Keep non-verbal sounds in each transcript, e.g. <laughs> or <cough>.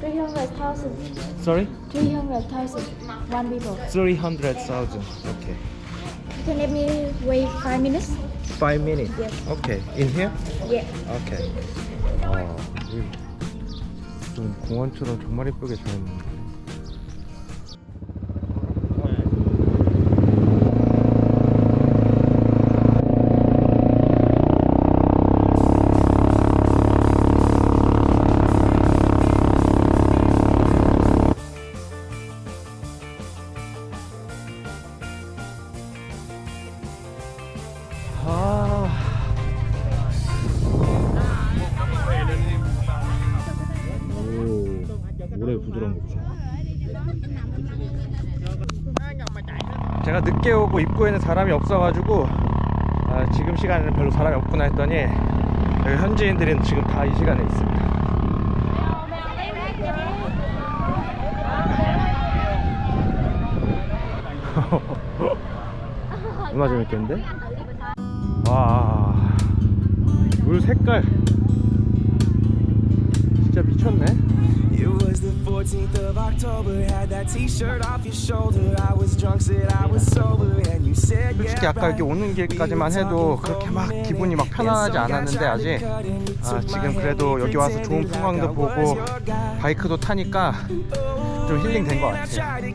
300,000. Sorry? 300,000. One people. 300,000. Okay. You can let me wait five minutes? 5 minutes. Yes. Okay. In here? Yeah. 오케이. 아, 여기 좀 공원처럼 정말 예쁘게 잘 오, 오래 부드러운 거 보세요. 제가 늦게 오고 입구에는 사람이 없어가지고 아, 지금 시간에는 별로 사람이 없구나 했더니 여기 현지인들은 지금 다 이 시간에 있습니다. <laughs> 얼마 재밌겠는데? 와, 물 색깔 미쳤네. It was the 14th of October. Had that T-shirt off your shoulder. I was drunk, said I was sober, and you said yeah. 솔직히 아까 여기 오는 길까지만 해도 그렇게 막 기분이 막 편안하지 않았는데 아직 아, 지금 그래도 여기 와서 좋은 풍광도 보고 바이크도 타니까 좀 힐링 된것 같아요.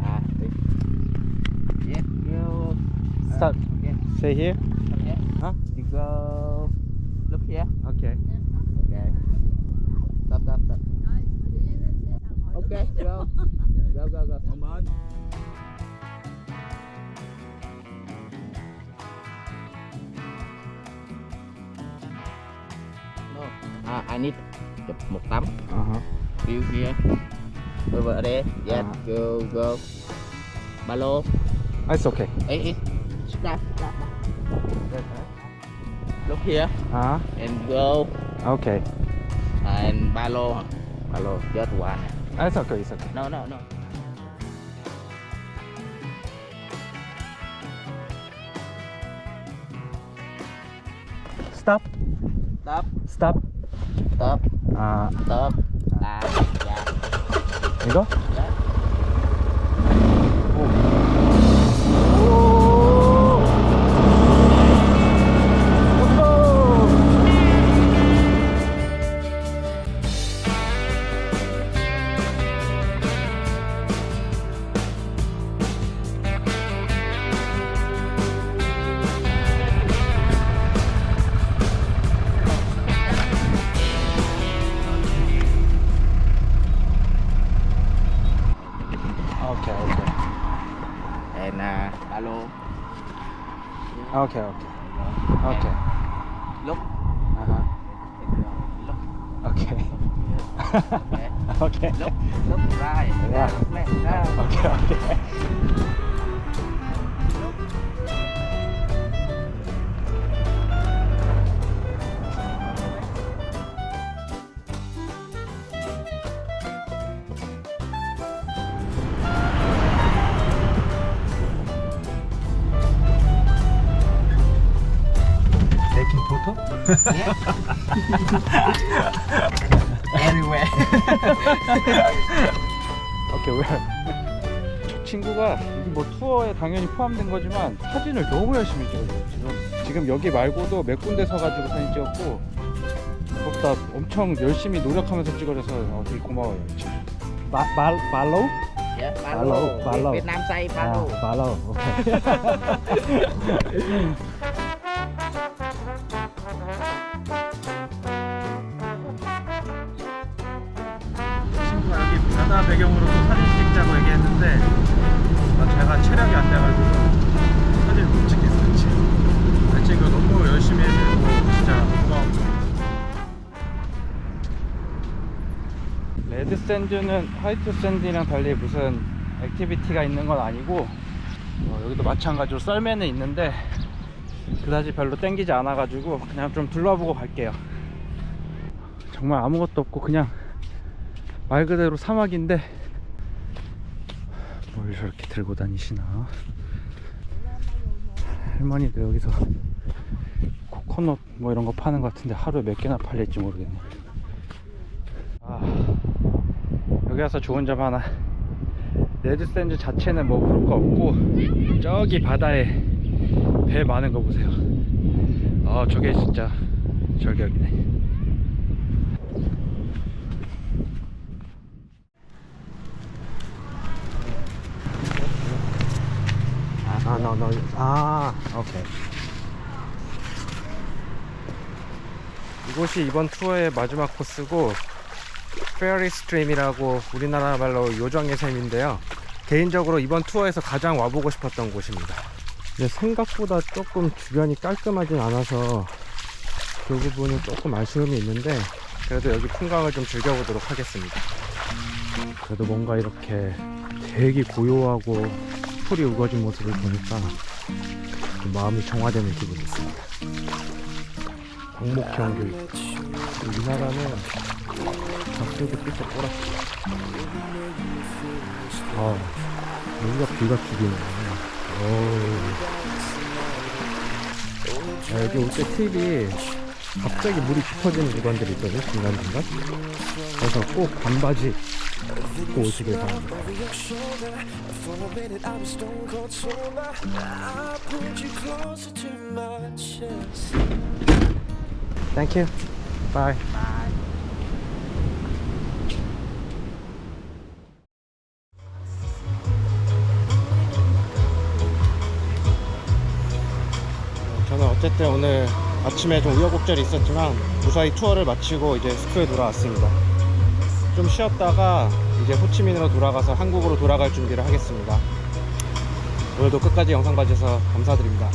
Ah. Stop. Stay here. Huh? You go. Here. Okay. Okay. Stop, stop, stop. Okay, go. Go, go, go. Come on. No. Ah, I need một tấm Uh-huh. view here. Over there. Yes. Ah. Go, go. Ba lô. It's okay. Hey, hey. Stop, stop. Look here 아, and go okay. and ba lô. Ba lô. Just one. It's okay. It's okay. No, no, no. Stop. Stop, Stop. stop, 아, stop. À, dạ. 이거? 오케이, 오케이. 오케이. Look. 아하. Look. 오케이. Okay. 오케이. Look. Look right. Yeah. Look left. Down. 오케 <laughs> Everywhere. <laughs> 오케이 왜? 저 친구가 뭐 투어에 당연히 포함된 거지만 사진을 너무 열심히 찍어요 지금 지금 여기 말고도 몇 군데 서가지고 사진 찍었고 그것보다 엄청 열심히 노력하면서 찍어줘서 어, 되게 고마워요 마, 말, 말로우? Yeah, ba Ba lô. lô, ba Việt- lô. Việt Nam say ba 아, lô. <laughs> 말 배경으로 또 사진 찍자고 얘기했는데 아, 제가 체력이 안 돼가지고 사진을 못 찍겠어요 지금. 그 친구 너무 열심히 해주고 진짜 고마워 레드 샌드는 화이트 샌드랑 달리 무슨 액티비티가 있는 건 아니고 어, 여기도 마찬가지로 썰매는 있는데 그다지 별로 땡기지 않아 가지고 그냥 좀 둘러보고 갈게요. 정말 아무것도 없고 그냥 말 그대로 사막인데 뭘 저렇게 들고 다니시나 할머니들 여기서 코코넛 뭐 이런 거 파는 것 같은데 하루에 몇 개나 팔릴지 모르겠네. 아, 여기 와서 좋은 점 하나. 레드샌드 자체는 뭐볼거 없고 저기 바다에 배 많은 거 보세요. 아 저게 진짜 절격이네. 아, no, no. 아, 오케이. 이곳이 이번 투어의 마지막 코스고 페어리 스트림이라고 우리나라 말로 요정의 샘인데요. 개인적으로 이번 투어에서 가장 와보고 싶었던 곳입니다. 생각보다 조금 주변이 깔끔하진 않아서 그 부분은 조금 아쉬움이 있는데 그래도 여기 풍광을 좀 즐겨보도록 하겠습니다. 그래도 뭔가 이렇게 되게 고요하고 풀이 우거진 모습을 보니까 좀 마음이 정화되는 기분이 있습니다. 광목형 교육. 이 나라는 갑자기 삐쩍 꼬랐어. 아, 여기가 비가 죽이네. 오. 아, 여기 올 때 팁이 갑자기 물이 깊어지는 구간들이 있거든요, 중간중간. 그래서 꼭 반바지 chest. Thank you. Bye. 저는 어쨌든 오늘 아침에 좀 우여곡절이 있었지만 무사히 투어를 마치고 이제 스크에 돌아왔습니다. 좀 쉬었다가 이제 호치민으로 돌아가서 한국으로 돌아갈 준비를 하겠습니다. 오늘도 끝까지 영상 봐주셔서 감사드립니다.